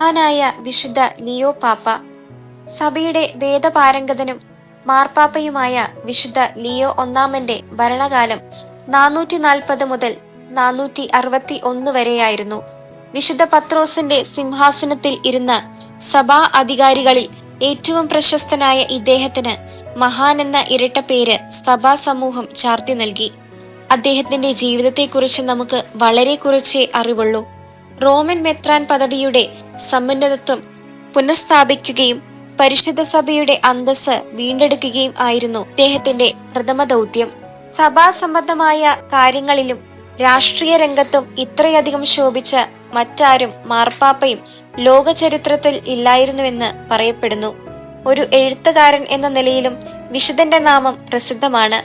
മഹാനായ വിശുദ്ധ ലിയോ പാപ്പ സഭയുടെ വേദപാരംഗതനും മാർപ്പാപ്പയുമായ വിശുദ്ധ ലിയോ ഒന്നാമന്റെ ഭരണകാലം നാനൂറ്റി നാൽപ്പത് മുതൽ നാനൂറ്റി അറുപത്തി ഒന്ന് വരെയായിരുന്നു. വിശുദ്ധ പത്രോസിന്റെ സിംഹാസനത്തിൽ ഇരുന്ന സഭാ അധികാരികളിൽ ഏറ്റവും പ്രശസ്തനായ ഇദ്ദേഹത്തിന് മഹാൻ എന്ന ഇരട്ട പേര് സഭാ സമൂഹം ചാർത്തി നൽകി. അദ്ദേഹത്തിന്റെ ജീവിതത്തെക്കുറിച്ച് നമുക്ക് വളരെ കുറച്ചേ അറിവുള്ളൂ. റോമൻ മെത്രാൻ പദവിയുടെ സമുന്നതത്വം പുനഃസ്ഥാപിക്കുകയും പരിശുദ്ധ സഭയുടെ അന്തസ് വീണ്ടെടുക്കുകയും ആയിരുന്നു അദ്ദേഹത്തിന്റെ പ്രഥമ ദൗത്യം. സഭാ സംബന്ധമായ കാര്യങ്ങളിലും രാഷ്ട്രീയ രംഗത്തും ഇത്രയധികം ശോഭിച്ച മറ്റാരും മാർപ്പാപ്പയും ലോകചരിത്രത്തിൽ ഇല്ലായിരുന്നുവെന്ന് പറയപ്പെടുന്നു. ഒരു എഴുത്തുകാരൻ എന്ന നിലയിലും വിശുദ്ധന്റെ നാമം പ്രസിദ്ധമാണ്.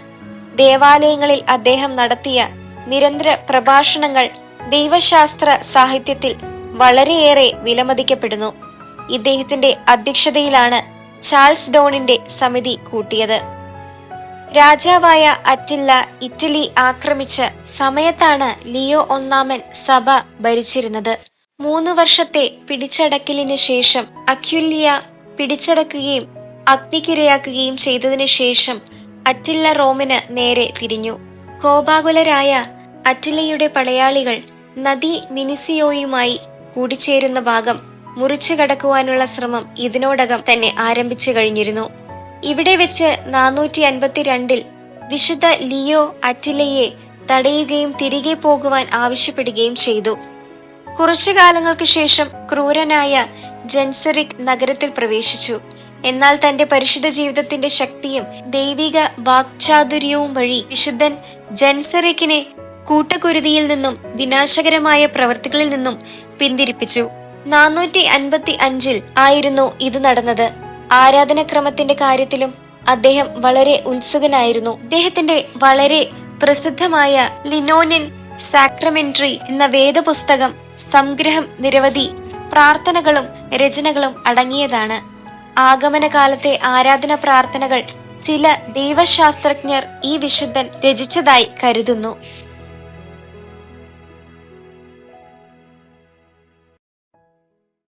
ദേവാലയങ്ങളിൽ അദ്ദേഹം നടത്തിയ നിരന്തര പ്രഭാഷണങ്ങൾ ദൈവശാസ്ത്ര സാഹിത്യത്തിൽ വളരെയേറെ വിലമതിക്കപ്പെടുന്നു. ഇദ്ദേഹത്തിന്റെ അധ്യക്ഷതയിലാണ് ചാൾസ് ഡോണിന്റെ സമിതി കൂട്ടിയത്. രാജാവായ അറ്റില്ല ഇറ്റലി ആക്രമിച്ച സമയത്താണ് ലിയോ ഒന്നാമൻ സഭ ഭരിച്ചിരുന്നത്. മൂന്ന് വർഷത്തെ പിടിച്ചടക്കലിന് ശേഷം അക്യുല്യ പിടിച്ചടക്കുകയും അഗ്നിക്കിരയാക്കുകയും ചെയ്തതിനു ശേഷം അറ്റില്ല റോമിന് നേരെ തിരിഞ്ഞു. കോപാകുലരായ അറ്റില്ലയുടെ പടയാളികൾ നദി മിനിസിയോയുമായി കൂടിച്ചേരുന്ന ഭാഗം മുറിച്ചു കടക്കുവാനുള്ള ശ്രമം ഇതിനോടകം തന്നെ ആരംഭിച്ചു കഴിഞ്ഞിരുന്നു. ഇവിടെ വെച്ച് നാനൂറ്റി അൻപത്തിരണ്ടിൽ വിശുദ്ധ ലിയോ അറ്റിലയെ തടയുകയും തിരികെ പോകുവാൻ ആവശ്യപ്പെടുകയും ചെയ്തു. കുറച്ചു കാലങ്ങൾക്ക് ശേഷം ക്രൂരനായ ജൻസറിക് നഗരത്തിൽ പ്രവേശിച്ചു. എന്നാൽ തന്റെ പരിശുദ്ധ ജീവിതത്തിന്റെ ശക്തിയും ദൈവിക വാക്ചാതുര്യവും വഴി വിശുദ്ധൻ ജൻസറിക്കിനെ കൂട്ടക്കുരുതിയിൽ നിന്നും വിനാശകരമായ പ്രവൃത്തികളിൽ നിന്നും പിന്തിരിപ്പിച്ചു. നാനൂറ്റി അൻപത്തി അഞ്ചിൽ ആയിരുന്നു ഇത് നടന്നത്. ആരാധനക്രമത്തിന്റെ കാര്യത്തിലും അദ്ദേഹം വളരെ ഉത്സുകനായിരുന്നു. അദ്ദേഹത്തിന്റെ വളരെ പ്രസിദ്ധമായ ലിനോനിൻ സാക്രമെന്ററി എന്ന വേദപുസ്തകം സംഗ്രഹം നിരവധി പ്രാർത്ഥനകളും രചനകളും അടങ്ങിയതാണ്. ആഗമനകാലത്തെ ആരാധന പ്രാർത്ഥനകൾ ചില ദൈവശാസ്ത്രജ്ഞർ ഈ വിശുദ്ധൻ രചിച്ചതായി കരുതുന്നു.